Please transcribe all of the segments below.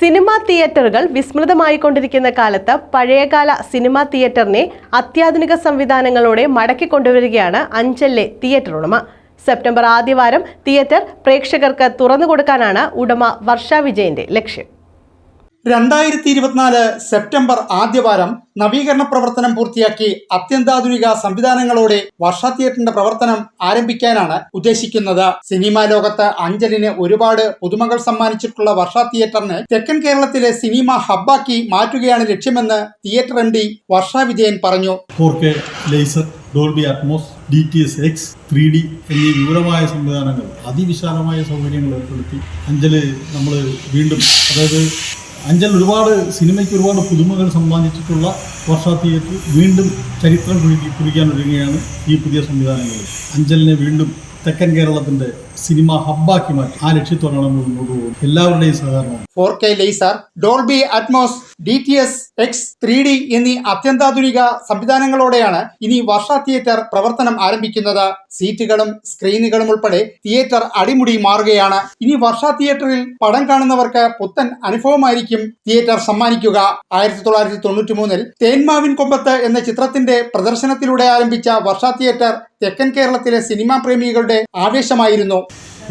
Cinema തിയേറ്ററുകൾ വിസ്മൃതമായിക്കൊണ്ടിരിക്കുന്ന കാലത്ത് പഴയകാല സിനിമാ തിയേറ്ററിനെ അത്യാധുനിക സംവിധാനങ്ങളോടെ മടക്കി കൊണ്ടുവരികയാണ് അഞ്ചലിലെ തിയേറ്റർ ഉടമ. സെപ്റ്റംബർ ആദ്യവാരം തിയേറ്റർ പ്രേക്ഷകർക്ക് തുറന്നു കൊടുക്കാനാണ് ഉടമ വർഷ വിജയന്റെ ലക്ഷ്യം. രണ്ടായിരത്തി ഇരുപത്തിനാല് സെപ്റ്റംബർ ആദ്യവാരം നവീകരണ പ്രവർത്തനം പൂർത്തിയാക്കി അത്യന്താധുനിക സംവിധാനങ്ങളോടെ വർഷ തിയേറ്ററിന്റെ പ്രവർത്തനം ആരംഭിക്കാനാണ് ഉദ്ദേശിക്കുന്നത്. സിനിമാ ലോകത്ത് അഞ്ചലിന് ഒരുപാട് പുതുമകൾ സമ്മാനിച്ചിട്ടുള്ള വർഷ തിയേറ്ററിന് തെക്കൻ കേരളത്തിലെ സിനിമ ഹബ്ബാക്കി മാറ്റുകയാണ് ലക്ഷ്യമെന്ന് theatre M D Varsha Vijayan പറഞ്ഞു. Laser Dolby Atmos D T S X three D എന്നീ വിപുലമായ സംവിധാനങ്ങൾ അതിവിശാലമായ സൗകര്യങ്ങൾ ഏർപ്പെടുത്തി അഞ്ചൽ നമ്മൾ വീണ്ടും അതായത് അഞ്ചൽ ഒരുപാട് സിനിമയ്ക്ക് ഒരുപാട് പുതുമകൾ സമ്മാനിച്ചിട്ടുള്ള വർഷ തിയേറ്റർ വീണ്ടും ചരിത്രം കുറിക്കി കുറിക്കാൻ ഒരുങ്ങുകയാണ് ഈ പുതിയ സംവിധാനങ്ങൾ. അഞ്ചലിനെ വീണ്ടും തെക്കൻ കേരളത്തിന്റെ സിനിമ ഹബ്ബാക്കി മാറ്റി. ആ ലക്ഷ്യത്തോടാണ് നമ്മൾ മുന്നോട്ട് എല്ലാവരുടെയും സഹകരണം. Four K laser Dolby Atmos D T S X three D എന്നീ അത്യന്താധുനിക സംവിധാനങ്ങളോടെയാണ് ഇനി വർഷ തിയേറ്റർ പ്രവർത്തനം ആരംഭിക്കുന്നത്. സീറ്റുകളും സ്ക്രീനുകളും ഉൾപ്പെടെ തിയേറ്റർ അടിമുടി മാറുകയാണ്. ഇനി വർഷ തിയേറ്ററിൽ പടം കാണുന്നവർക്ക് പുത്തൻ അനുഭവമായിരിക്കും തിയേറ്റർ സമ്മാനിക്കുക. ആയിരത്തി തൊള്ളായിരത്തി തൊണ്ണൂറ്റി മൂന്നിൽ തേന്മാവിൻ കൊമ്പത്ത് എന്ന ചിത്രത്തിന്റെ പ്രദർശനത്തിലൂടെ ആരംഭിച്ച വർഷ തിയേറ്റർ തെക്കൻ കേരളത്തിലെ സിനിമാ പ്രേമികളുടെ ആവേശമായിരുന്നു.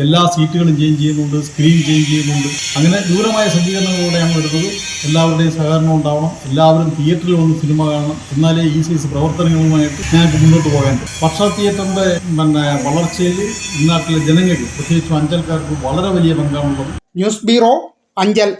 എല്ലാ സീറ്റുകളും ചേഞ്ച് ചെയ്യുന്നുണ്ട് സ്ക്രീൻ ചേഞ്ച് ചെയ്യുന്നുണ്ട്. അങ്ങനെ ദൂരമായ സജ്ജീകരണങ്ങളോടെയാണ് വരുന്നത് എല്ലാവരുടെയും സഹകരണം ഉണ്ടാവണം എല്ലാവരും തിയേറ്ററിൽ വന്ന് സിനിമ കാണണം എന്നാലേ ഈ സൈസ് പ്രവർത്തനങ്ങളുമായിട്ട് ഞങ്ങൾക്ക് മുന്നോട്ട് പോകാൻ പക്ഷ തിയേറ്ററിന്റെ പിന്നെ വളർച്ചയിൽ ഈ നാട്ടിലെ ജനങ്ങൾക്ക് പ്രത്യേകിച്ചും അഞ്ചൽക്കാർക്ക് വളരെ വലിയ പങ്കാണുള്ളത്. News bureau Anchal.